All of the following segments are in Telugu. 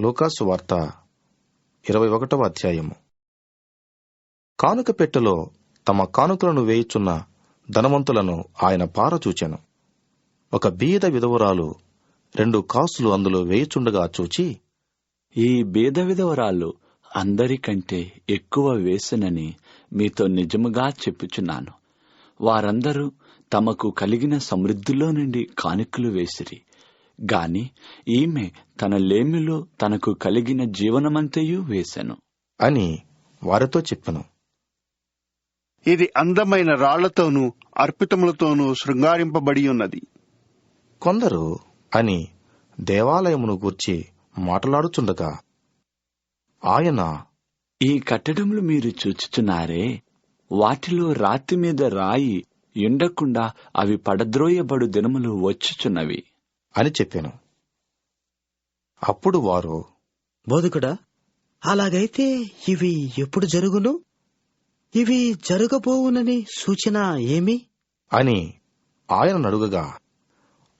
లూకాసు వార్త ఇరవై ఒకటవ అధ్యాయము. కానుక పెట్టెలో తమ కానుకలను వేయుచున్న ధనవంతులను ఆయన పారచూచెను. ఒక బీద విధవరాలు రెండు కాసులు అందులో వేయుచుండగా చూచి ఈ బీద విధవరాలు అందరికంటే ఎక్కువ వేసినని మీతో నిజముగా చెప్పుచున్నాను. వారందరూ తమకు కలిగిన సమృద్ధిలో నుండి కానుకలు వేసిరి. గాని ఈమె తన లేమిలో తనకు కలిగిన జీవనమంతయు వేసెను. అని వారితో చెప్పెను. ఇది అందమైన రాళ్ళతోనూ అర్పితములతోనూ శృంగారింపబడి ఉన్నది కొందరు అని దేవాలయమును గూర్చి మాట్లాడుచుండగా ఆయన ఈ కట్టడములు మీరు చూచుచున్నారే వాటిలో రాతి మీద రాయి ఎండకుండా అవి పడద్రోయబడు దినములు వచ్చుచున్నవి. అని చెప్పెను. అప్పుడు వారు బోధకుడా అలాగైతే ఇవి ఎప్పుడు జరుగును? ఇవి జరగబోవునని సూచన ఏమి? అని ఆయన నడుగగా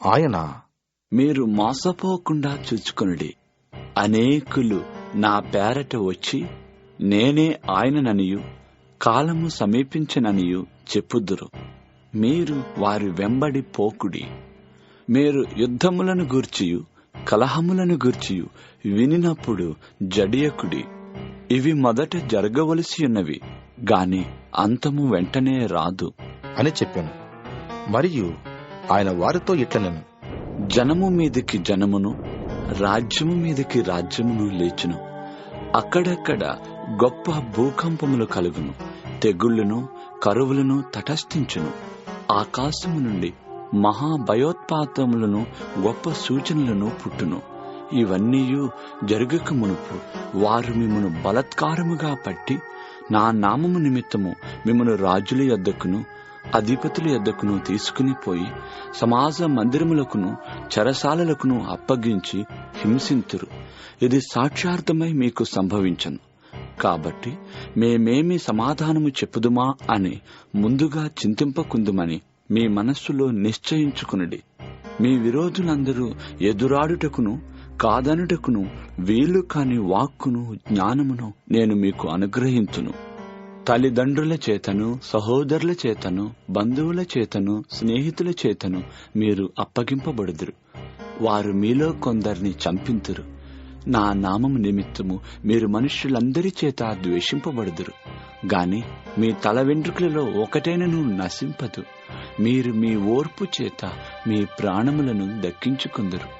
ఆయన మీరు మోసపోకుండా చూచుకొనుడి. అనేకులు నా పేరట వచ్చి నేనే ఆయనననియు కాలము సమీపించననియు చెప్పుదురు. మీరు వారి వెంబడి పోకుడి. మీరు యుద్ధములను గూర్చియు కలహములను గూర్చియు వినినప్పుడు జడియకుడి. ఇవి మొదట జరగవలసి ఉన్నవి గాని అంతము వెంటనే రాదు. అని చెప్పాను. మరియు ఆయన వారితో ఇట్లనెను. జనము మీదకి జనమును రాజ్యము మీదకి రాజ్యమును లేచును. అక్కడక్కడ గొప్ప భూకంపములు కలుగును తెగుళ్ళను కరువులను తటస్థించును. ఆకాశము నుండి మహాభయోత్పాతములను గొప్ప సూచనలను పుట్టును. ఇవన్నీయు జరగక మునుపు వారు మిమ్మను బలత్కారముగా పట్టి నా నామము నిమిత్తము మిమ్మను రాజుల యొద్దకును అధిపతుల యొద్దకును తీసుకుని పోయి సమాజ మందిరములకును చరసాలలకును అప్పగించి హింసింతురు. ఇది సాక్షార్థమై మీకు సంభవించను. కాబట్టి మేమేమి సమాధానము చెప్పుదుమా అని ముందుగా చింతింపకుందుమని మీ మనస్సులో నిశ్చయించుకునుడి. మీ విరోధులందరూ ఎదురాడుటకును కాదనుటకును వీలు కాని వాక్కును జ్ఞానమును నేను మీకు అనుగ్రహించును. తల్లిదండ్రుల చేతను సహోదరుల చేతను బంధువుల చేతను స్నేహితుల చేతను మీరు అప్పగింపబడుదురు. వారు మీలో కొందరిని చంపింతురు. నా నామము నిమిత్తము మీరు మనుష్యులందరి చేత ద్వేషింపబడుదురు. గాని మీ తల వెంట్రుకలలో ఒకటైనను నశింపదు. మీరు మీ ఓర్పు చేత మీ ప్రాణములను దక్కించుకుందరు.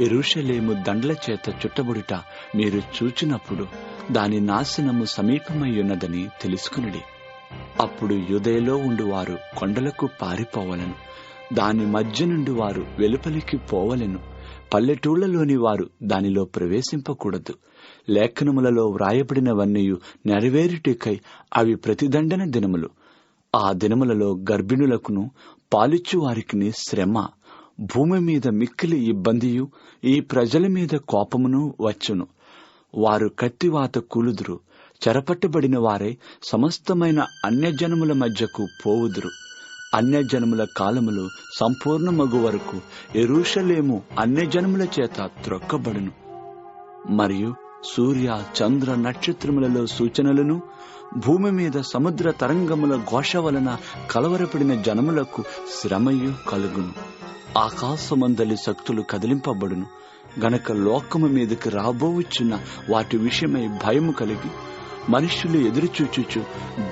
ఎరుషలేము దండ్ల చేత చుట్టబడుట మీరు చూచినప్పుడు దాని నాశనము సమీపమయ్యున్నదని ఉన్నదని తెలుసుకునుడి. అప్పుడు యుదయలో ఉండువారు కొండలకు పారిపోవలను. దాని మధ్య నుండి వారు వెలుపలికి పోవలెను. పల్లెటూళ్ళలోని వారు దానిలో ప్రవేశింపకూడదు. లేఖనములలో వ్రాయబడినవన్నీ నెరవేరుటికై అవి ప్రతిదండన దినములు. ఆ దినములలో గర్భిణులకును పాలిచ్చువారికి శ్రమ భూమి మీద మిక్కిలి ఇబ్బందియు ఈ ప్రజల మీద కోపమును వచ్చును. వారు కత్తివాత కూలుదురు చెరపట్టబడిన వారే సమస్తమైన అన్యజనముల మధ్యకు పోవుదురు. అన్యజనముల కాలములు సంపూర్ణమగు వరకు ఎరుషలేము అన్యజనముల చేత త్రొక్కబడును. మరియు సూర్య చంద్ర నక్షత్రములలో సూచనలను భూమి మీద సముద్ర తరంగముల ఘోష వలన కలవరపడిన జనములకు శ్రమయు కలుగును. ఆకాశమందలి శక్తులు కదిలింపబడును. గనక లోకము మీదకి రాబోవచ్చున్న వాటి విషయమై భయము కలిగి మనుష్యులు ఎదురుచూచుచు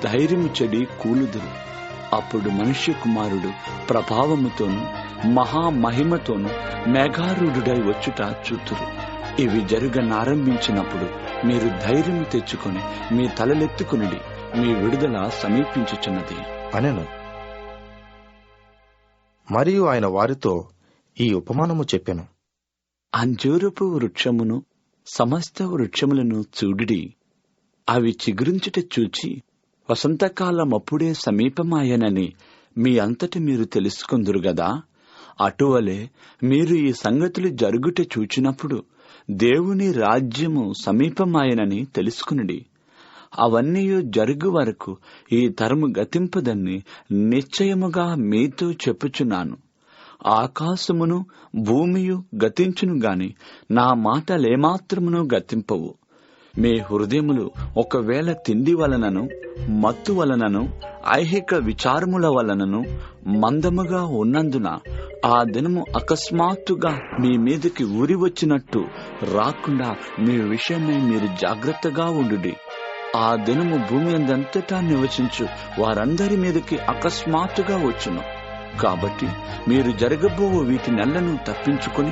ధైర్యము చెడి కూలుదురు. అప్పుడు మనుష్య కుమారుడు ప్రభావముతోను మహామహిమతోనూ మేఘారూఢుడై వచ్చుట చూతురు. ఇవి జరుగనారంభించినప్పుడు మీరు ధైర్యం తెచ్చుకొని మీ తలలెత్తుకునుడి మీ విడుదల సమీపించుచున్నది. అనెను. మరియు ఆయన వారితో ఈ ఉపమానము చెప్పెను. అంజూరపు వృక్షమును సమస్త వృక్షములను చూడుడి అవి చిగురించుట చూచి వసంతకాలమప్పుడే సమీపమాయనని మీ అంతటి మీరు తెలుసుకుందురు గదా? అటువలే మీరు ఈ సంగతులు జరుగుట చూచినప్పుడు దేవుని రాజ్యము సమీపమాయనని తెలుసుకునుడి. అవన్నీ జరుగు వరకు ఈ తరము గతింపదని నిశ్చయముగా మీతో చెప్పుచున్నాను. ఆకాశమును భూమియు గతించును గాని నా మాటలేమాత్రమును గతింపవు. మీ హృదయములు ఒకవేళ తిండి వలనను మత్తు వలనను ఐహిక విచారముల వలనను మందముగా ఉన్నందున ఆ దినము అకస్మాత్తుగా మీ మీదకి ఊరి వచ్చినట్టు రాకుండా మీ విషయమై మీరు జాగ్రత్తగా ఉండుడి. ఆ దినము భూమి అందంతటా నివసించు. వారందరి మీదకి అకస్మాత్తుగా వచ్చును. కాబట్టి మీరు జరగబో వీటి నెలను తప్పించుకొని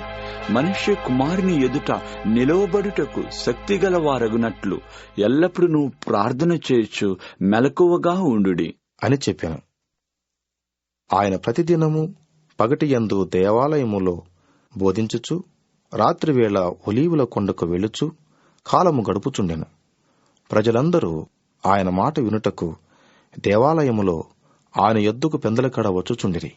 మనుష్య కుమారుని ఎదుట నిలవబడుటకు శక్తిగల వారగునట్లు నువ్వు ప్రార్థన చేయొచ్చు మెలకువగా ఉండుడి. అని చెప్పాను. ఆయన ప్రతిదినము పగటి యందు దేవాలయములో బోధించుచు రాత్రివేళ ఒలీవుల కొండకు వెళ్ళుచు కాలము గడుపుచుండెను. ప్రజలందరూ ఆయన మాట వినుటకు దేవాలయములో ఆయన యొద్దకు పెందలకడ వచ్చుచుండిరి.